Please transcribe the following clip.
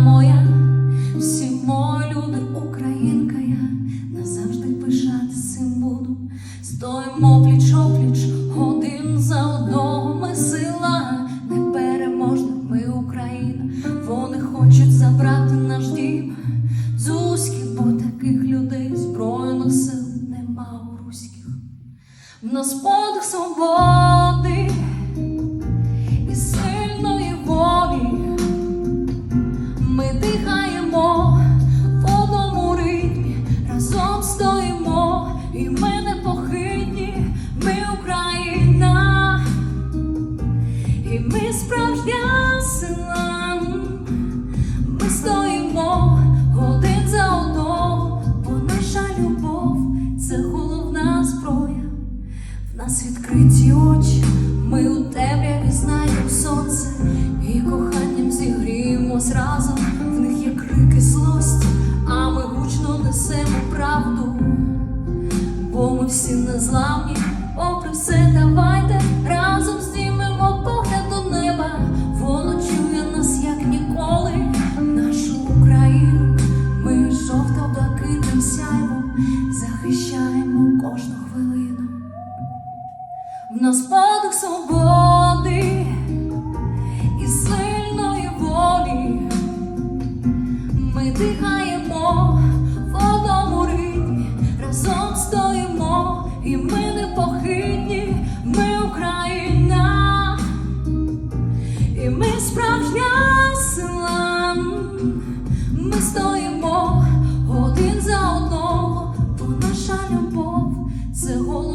моя, всі мої люди, українка я, назавжди пишатись цим буду. Стоїмо пліч опліч, один за одного ми сила, не переможна, ми Україна. Вони хочуть забрати наш дім. Зузьки, бо таких людей збройних сил нема у руських. В нас подих свободи Ми дихаємо в одному ритмі, разом стоїмо, і ми непохитні, ми Україна, і ми справжня сила. Ми стоїмо один за одного, бо наша любов це головна зброя. В нас відкриті очі, ми у темряві знаємо сонце, і коханням зігріємось разом. Несемо правду. Бо ми всі незламні, попри все, давайте разом знімемо погляд до неба. Воно чує нас, як ніколи, нашу Україну. Ми жовто-блакитним сяйвом захищаємо кожну хвилину. В нас подих свободи і сильної волі. Ми дихаємо разом стоїмо, і ми непохитні, ми Україна, і ми справжня сила. Ми стоїмо один за одного, бо наша любов це голос.